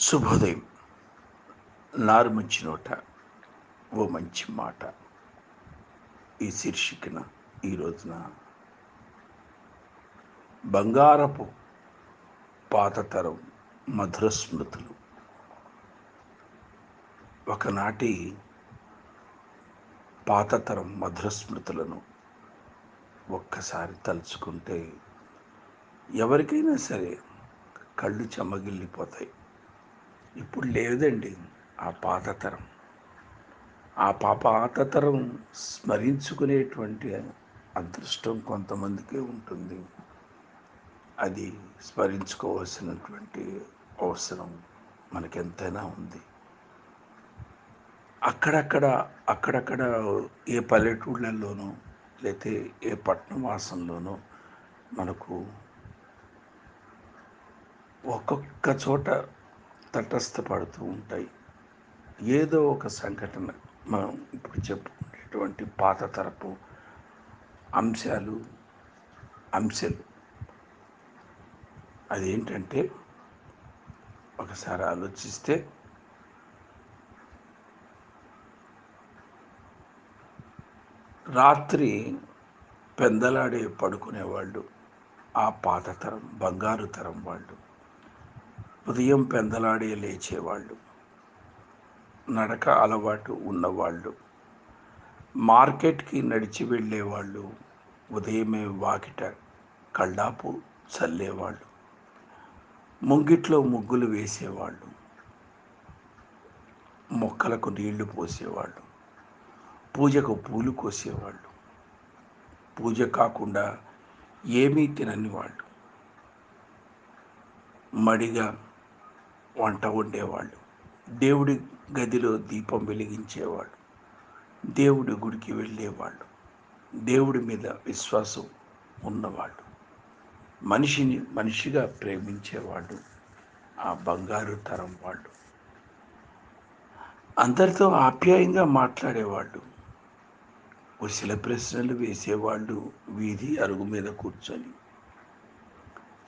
శుభోదయం. నారు మంచి నోట ఓ మంచి మాట. ఈ శీర్షికన ఈ రోజున బంగారపు పాతతరం మధుర స్మృతులు. ఒకనాటి పాతతరం మధుర స్మృతులను ఒక్కసారి తలుచుకుంటే ఎవరికైనా సరే కళ్ళు చెమ్మగిల్లిపోతాయి ఇప్పుడు లేదండి. ఆ పాతతరం ఆ పాప పాతతరం స్మరించుకునేటువంటి అదృష్టం కొంతమందికే ఉంటుంది. అది స్మరించుకోవాల్సినటువంటి అవసరం మనకెంతైనా ఉంది. అక్కడక్కడ అక్కడక్కడ ఏ పల్లెటూళ్ళల్లోనో లేతే ఏ పట్టణవాసంలోనో మనకు ఒక్కొక్క చోట తటస్థపడుతూ ఉంటాయి. ఏదో ఒక సంఘటన. మనం ఇప్పుడు చెప్పుకునేటువంటి పాత తరపు అంశాలు అంశాలు. అదేంటంటే ఒకసారి ఆలోచిస్తే రాత్రి పెందలాడే పడుకునేవాళ్ళు ఆ పాత తరం బంగారు తరం వాళ్ళు. ఉదయం పెందలాడే లేచేవాళ్ళు. నడక అలవాటు ఉన్నవాళ్ళు. మార్కెట్కి నడిచి వెళ్ళేవాళ్ళు. ఉదయమే వాకిట కళ్ళాపు చల్లేవాళ్ళు. ముంగిట్లో ముగ్గులు వేసేవాళ్ళు. మొక్కలకు నీళ్ళు పోసేవాళ్ళు. పూజకు పూలు కోసేవాళ్ళు. పూజ కాకుండా ఏమీ తినని వాళ్ళు. మడిగా వంట వండేవాళ్ళు. దేవుడి గదిలో దీపం వెలిగించేవాళ్ళు. దేవుడి గుడికి వెళ్ళేవాళ్ళు. దేవుడి మీద విశ్వాసం ఉన్నవాళ్ళు. మనిషిని మనిషిగా ప్రేమించేవాళ్ళు. ఆ బంగారు తరం వాళ్ళు. అందరితో ఆప్యాయంగా మాట్లాడేవాళ్ళు. కుశల ప్రశ్నలు వేసేవాళ్ళు వీధి అరుగు మీద కూర్చొని.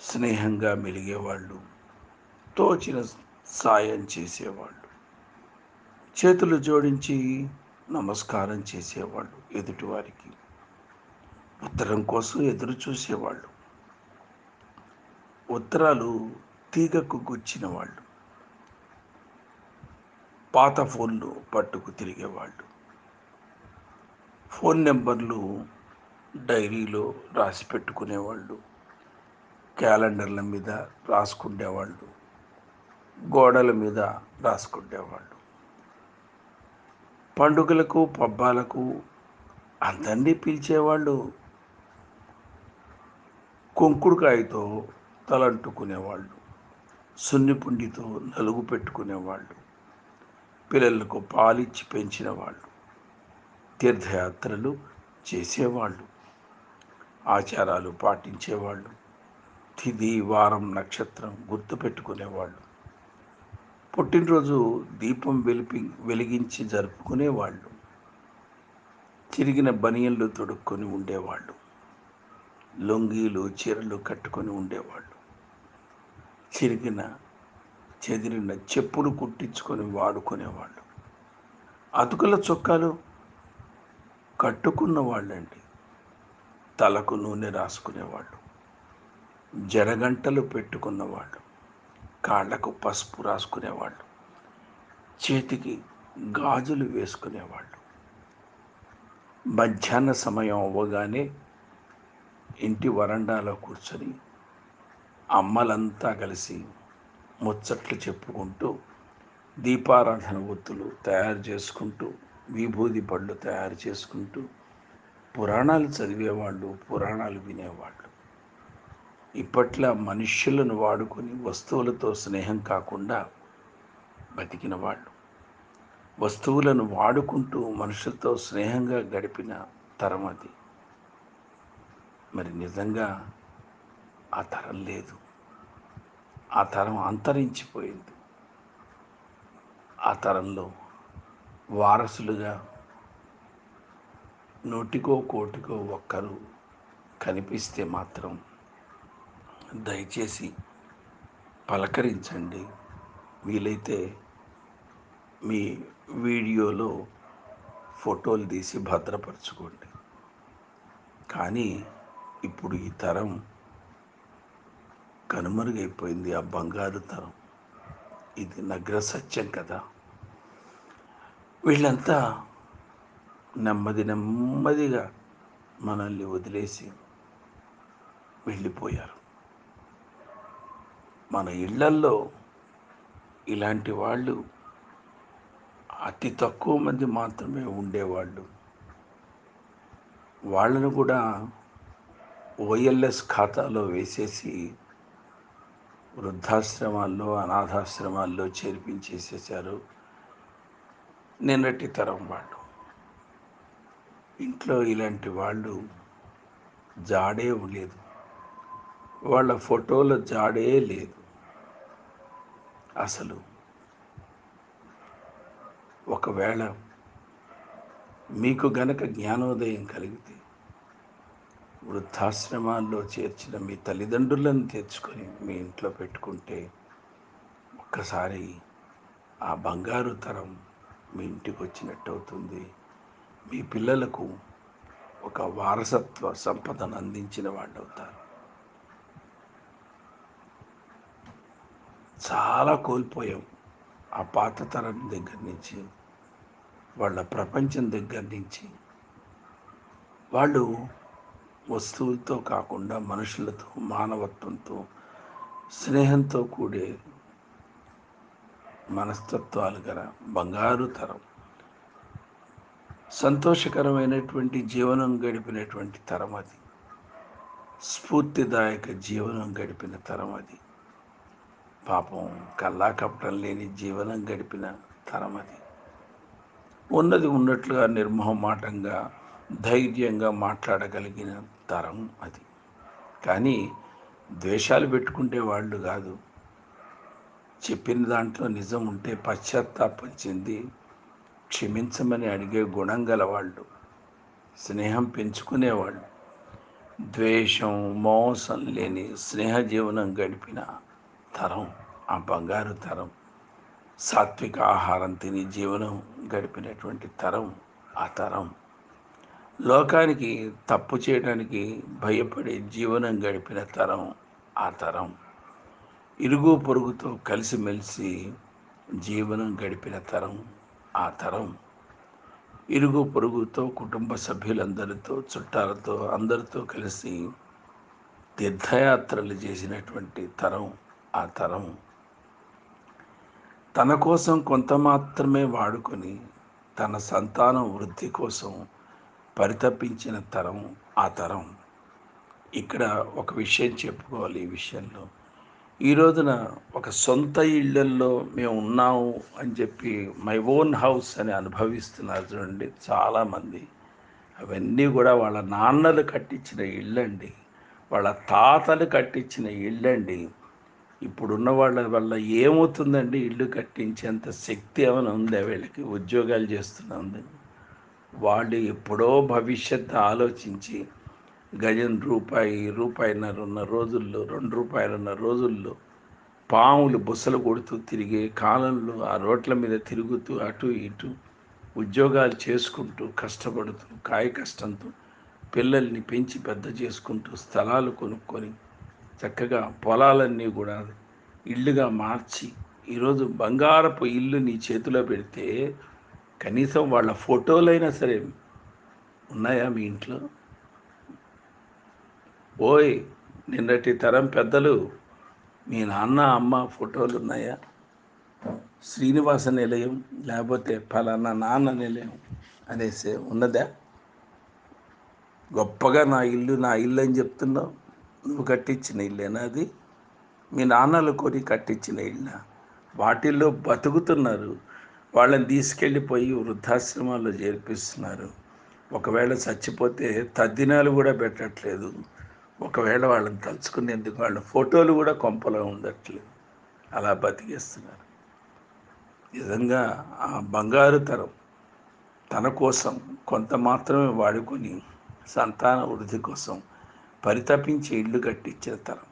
స్నేహంగా మెలిగేవాళ్ళు. తోచిన సాయం చేసేవాళ్ళు. చేతులు జోడించి నమస్కారం చేసేవాళ్ళు ఎదుటివారికి ఉత్తరం కోసం ఎదురు చూసేవాళ్ళు. ఉత్తరాలు తీగకు గుచ్చిన వాళ్ళు పాత ఫోన్లు పట్టుకు తిరిగేవాళ్ళు. ఫోన్ నెంబర్లు డైరీలో రాసి పెట్టుకునేవాళ్ళు. క్యాలెండర్ల మీద రాసుకునేవాళ్ళు గోడల మీద రాసుకునేవాళ్ళు పండుగలకు పబ్బాలకు అందరినీ పిలిచేవాళ్ళు. కుంకుడుకాయతో తలంటుకునేవాళ్ళు. సున్నిపుండితో నలుగు పెట్టుకునేవాళ్ళు. పిల్లలకు పాలిచ్చి పెంచిన వాళ్ళు తీర్థయాత్రలు చేసేవాళ్ళు. ఆచారాలు పాటించేవాళ్ళు. తిది వారం నక్షత్రం గుర్తుపెట్టుకునేవాళ్ళు. పుట్టినరోజు దీపం వెలిపి వెలిగించి జరుపుకునేవాళ్ళు. చిరిగిన బనియన్లు తొడుక్కొని ఉండేవాళ్ళు. లొంగీలు చీరలు కట్టుకొని ఉండేవాళ్ళు. చిరిగిన చెదిరిన చెప్పులు కుట్టించుకొని వాడుకునేవాళ్ళు. అతుకుల చొక్కాలు కట్టుకున్న వాళ్ళండి తలకు నూనె రాసుకునేవాళ్ళు. జడగంటలు పెట్టుకున్నవాళ్ళు. కాళ్ళకు పసుపు రాసుకునేవాళ్ళు. చేతికి గాజులు వేసుకునేవాళ్ళు. మధ్యాహ్న సమయం అవ్వగానే ఇంటి వరండాలో కూర్చొని అమ్మలంతా కలిసి ముచ్చట్లు చెప్పుకుంటూ దీపారాధన ఒత్తులు తయారు చేసుకుంటూ విభూది పళ్ళు తయారు చేసుకుంటూ పురాణాలు చదివేవాళ్ళు పురాణాలు వినేవాళ్ళు. ఇప్పట్లో మనుష్యులను వాడుకొని వస్తువులతో స్నేహం కాకుండా బతికిన వాళ్ళు. వస్తువులను వాడుకుంటూ మనుషులతో స్నేహంగా గడిపిన తరం అది. మరి నిజంగా ఆ తరం లేదు. ఆ తరం అంతరించిపోయింది. ఆ తరంలో వారసులుగా నోటికో కోటికో ఒక్కరు కనిపిస్తే మాత్రం దయచేసి పలకరించండి. వీలైతే మీ వీడియోలో ఫోటోలు తీసి భద్రపరచుకోండి. కానీ ఇప్పుడు ఈ తరం కనుమరుగైపోయింది. ఆ బంగారు తరం. ఇది నగ్ర సత్యం కదా. వీళ్ళంతా నెమ్మది నెమ్మదిగా మనల్ని వదిలేసి వెళ్ళిపోయారు. మన ఇళ్ళల్లో ఇలాంటి వాళ్ళు అతి తక్కువ మంది మాత్రమే ఉండేవాళ్ళు. వాళ్ళను కూడా ఓఎల్ఎస్ ఖాతాలో వేసేసి వృద్ధాశ్రమాల్లో అనాథాశ్రమాల్లో చేర్పించేసేసారు నిన్నటి తరం వాళ్ళు. ఇంట్లో ఇలాంటి వాళ్ళు జాడే లేదు. వాళ్ళ ఫోటోల జాడే లేదు. అసలు. ఒకవేళ మీకు గనక జ్ఞానోదయం కలిగితే వృద్ధాశ్రమాల్లో చేర్చిన మీ తల్లిదండ్రులను తెచ్చుకొని మీ ఇంట్లో పెట్టుకుంటే ఒక్కసారి ఆ బంగారు తరం మీ ఇంటికి వచ్చినట్టు అవుతుంది మీ పిల్లలకు ఒక వారసత్వ సంపదను అందించిన వాళ్ళు అవుతారు చాలా కోల్పోయాం. ఆ పాత తరం దగ్గర నుంచి వాళ్ళ ప్రపంచం దగ్గర నుంచి. వాళ్ళు వస్తువులతో కాకుండా మనుషులతో మానవత్వంతో స్నేహంతో కూడే మనస్తత్వాలు గల బంగారు తరం. సంతోషకరమైనటువంటి జీవనం గడిపినటువంటి తరం అది. స్ఫూర్తిదాయక జీవనం గడిపిన తరం అది. పాపం కల్లా కపటం లేని జీవనం గడిపిన తరం అది. ఉన్నది ఉన్నట్లుగా నిర్మోహమాటంగా ధైర్యంగా మాట్లాడగలిగిన తరం అది. కానీ ద్వేషాలు పెట్టుకుంటే వాళ్ళు కాదు. చెప్పిన దాంట్లో నిజం ఉంటే పశ్చాత్తాపం చెంది క్షమించమని అడిగే గుణం గలవాళ్ళు స్నేహం పెంచుకునేవాళ్ళు ద్వేషం మోసం లేని స్నేహ జీవనం గడిపిన తరం ఆ బంగారు తరం సాత్విక ఆహారం తిని జీవనం గడిపినటువంటి తరం ఆ తరం. లోకానికి తప్పు చేయడానికి భయపడే జీవనం గడిపిన తరం ఆ తరం. ఇరుగు పొరుగుతో కలిసిమెలిసి జీవనం గడిపిన తరం ఆ తరం. ఇరుగు పొరుగుతో కుటుంబ సభ్యులందరితో చుట్టాలతో అందరితో కలిసి తీర్థయాత్రలు చేసినటువంటి తరం ఆ తరం. తన కోసం కొంత మాత్రమే వాడుకొని తన సంతానం వృద్ధి కోసం పరితపించిన తరం ఆ తరం. ఇక్కడ ఒక విషయం చెప్పుకోవాలి ఈ విషయంలో. ఈ రోజున ఒక సొంత ఇళ్ళల్లో మేము ఉన్నాము అని చెప్పి మై ఓన్ హౌస్ అని అనుభవిస్తున్నారు చూడండి చాలామంది. అవన్నీ కూడా వాళ్ళ నాన్నలు కట్టించిన ఇళ్ళండి. వాళ్ళ తాతలు కట్టించిన ఇళ్ళండి. ఇప్పుడున్న వాళ్ళ వల్ల ఏమవుతుందండి? ఇల్లు కట్టించేంత శక్తి ఏమైనా ఉందా వీళ్ళకి? ఉద్యోగాలు చేస్తున్నది వాళ్ళు ఎప్పుడో భవిష్యత్తు ఆలోచించి గజం రూపాయి రూపాయిన్నరన్న రోజుల్లో రెండు రూపాయలున్న రోజుల్లో పాములు బుసలు కొడుతూ తిరిగే కాలంలో ఆ రోడ్ల మీద తిరుగుతూ అటు ఇటు ఉద్యోగాలు చేసుకుంటూ కష్టపడుతూ కాయ కష్టంతో పిల్లల్ని పెంచి పెద్ద చేసుకుంటూ స్థలాలు కొనుక్కొని చక్కగా పొలాలన్నీ కూడా ఇల్లుగా మార్చి ఈరోజు బంగారపు ఇల్లు నీ చేతిలో పెడితే కనీసం వాళ్ళ ఫోటోలైనా సరే ఉన్నాయా మీ ఇంట్లో? ఓయ్ నిన్నటి తరం పెద్దలు మీ నాన్న అమ్మ ఫోటోలు ఉన్నాయా? శ్రీనివాస నిలయం లేకపోతే ఫలానా నాన్న నిలయం అనేసి ఉన్నదా? గొప్పగా నా ఇల్లు నా ఇల్లు అని చెప్తున్నావు? నువ్వు కట్టించిన ఇల్లేనా అది? మీ నాన్నలు కొని కట్టించిన ఇల్లు? వాటిల్లో బతుకుతున్నారు. వాళ్ళని తీసుకెళ్ళిపోయి వృద్ధాశ్రమాల్లో చేర్పిస్తున్నారు. ఒకవేళ చచ్చిపోతే తద్దినాలు కూడా పెట్టట్లేదు. ఒకవేళ వాళ్ళని తలుచుకునేందుకు వాళ్ళ ఫోటోలు కూడా కొంపలో ఉండట్లేదు. అలా బతికేస్తున్నారు. నిజంగా ఆ బంగారు తరం తన కోసం కొంత మాత్రమే వాడుకొని సంతాన వృద్ధి కోసం పరితపించి ఇల్లు కట్టించిన తరం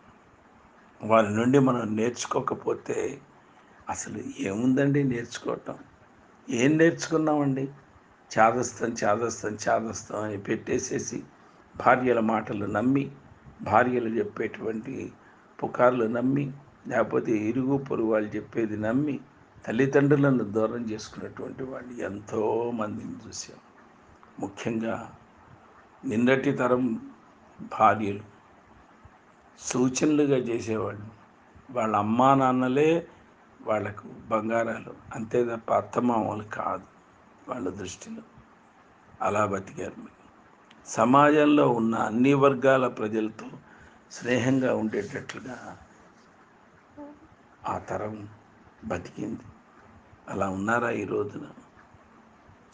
వారి నుండి మనం నేర్చుకోకపోతే అసలు ఏముందండి నేర్చుకోవటం? ఏం నేర్చుకున్నామండి? చాదస్తం చాదస్తం చాదస్తం అని పెట్టేసేసి భార్యల మాటలు నమ్మి భార్యలు చెప్పేటువంటి పుకార్లు నమ్మి లేకపోతే ఇరుగు పొరుగు వాళ్ళు చెప్పేది నమ్మి తల్లిదండ్రులను దూరం చేసుకున్నటువంటి వాళ్ళు ఎంతోమందిని చూసాం ముఖ్యంగా నిన్నటి తరం భార్యలు. సూచనలుగా చేసేవాళ్ళు. వాళ్ళ అమ్మా నాన్నలే వాళ్ళకు బంగారాలు. అంతే తప్ప అత్తమామలు కాదు వాళ్ళ దృష్టిలో. అలా బతికారు మీరు. సమాజంలో ఉన్న అన్ని వర్గాల ప్రజలతో స్నేహంగా ఉండేటట్లుగా ఆ తరం బతికింది. అలా ఉన్నారా ఈ రోజున?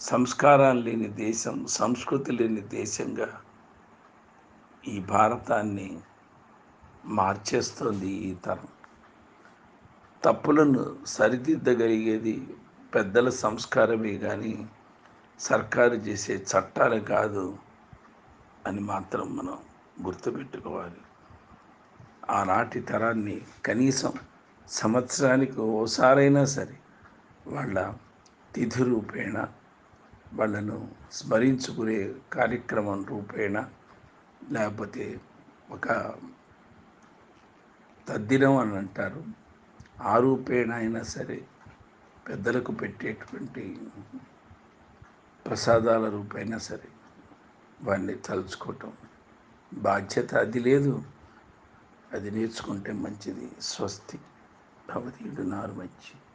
సంస్కారాలు లేని దేశం సంస్కృతి లేని దేశంగా ఈ భారతాన్ని మార్చేస్తుంది ఈ తరం. తప్పులను సరిదిద్దగలిగేది పెద్దల సంస్కారమే కానీ సర్కారు చేసే చట్టాలు కాదు అని మాత్రం మనం గుర్తుపెట్టుకోవాలి. ఆనాటి తరాన్ని కనీసం సంవత్సరానికి ఓసారైనా సరే వాళ్ళ తిథి రూపేణ వాళ్ళను స్మరించుకునే కార్యక్రమం రూపేణ లేకపోతే ఒక తద్దినం అని అంటారు. ఆ రూపేణ అయినా సరే పెద్దలకు పెట్టేటువంటి ప్రసాదాల రూపైనా సరే వాడిని తలుచుకోవటం. బాధ్యత అది లేదు. అది నేర్చుకుంటే మంచిది. స్వస్తి భవతీయుడు నారు మంచి.